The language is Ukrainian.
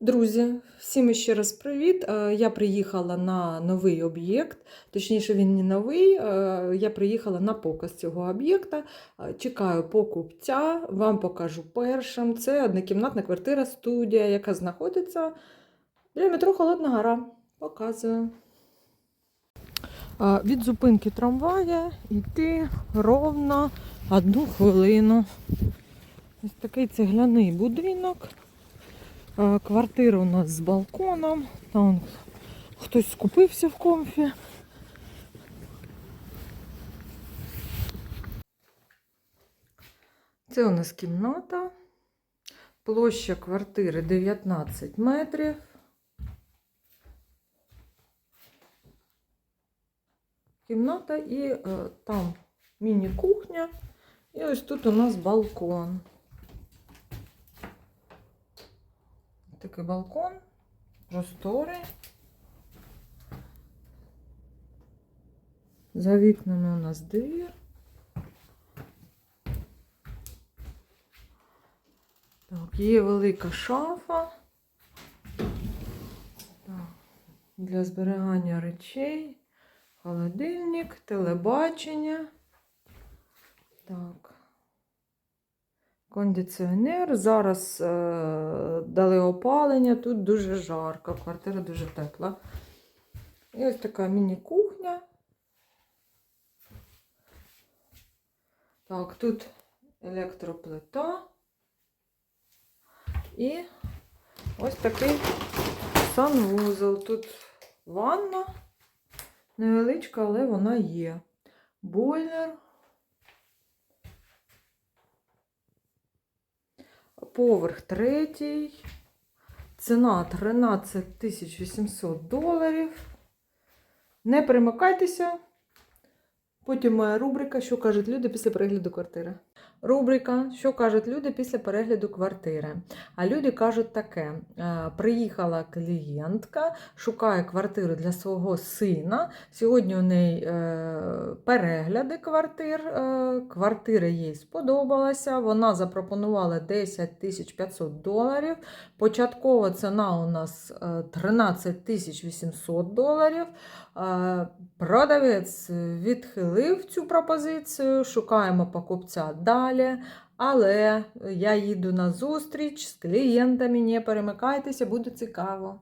Друзі, всім ще раз привіт. Е, Я приїхала на новий об'єкт, точніше, він не новий. е, Я приїхала на показ цього об'єкта. Е, Чекаю покупця, вам покажу першим. Це однокімнатна квартира студія, яка знаходиться біля метро Холодна Гора. Показую. Від зупинки трамвая йти ровно одну хвилину. Ось такий цегляний будинок. Е, Квартира у нас з балконом. Там хтось скупився в комфі. Це у нас кімната. Площа квартири 19 метрів. Кімната і е, там міні-кухня. І ось тут у нас балкон. Такий балкон, просторий. За вікнами у нас двір. Так, є велика шафа. Так, для зберігання речей, холодильник, телебачення. Так. Кондиціонер. Зараз е, дали опалення, тут дуже жарко, квартира дуже тепла. І ось така міні-кухня. Так, тут електроплита. І ось такий санвузол. Тут ванна невеличка, але вона є. Бойлер. Поверх третій. Ціна 13 800 доларів. Не перемикайтеся. Потім моя рубрика, що кажуть люди після перегляду квартири. Рубрика, що кажуть люди після перегляду квартири. А люди кажуть таке: е, приїхала клієнтка, шукає квартиру для свого сина. Сьогодні у неї е, перегляди квартир. е, Квартира їй сподобалася. Вона запропонувала 10 500 доларів. Початкова ціна у нас е, 13 800 доларів. Продавець відхилив цю пропозицію, шукаємо покупця далі. Але я їду на зустріч з клієнтами, не перемикайтеся, буде цікаво.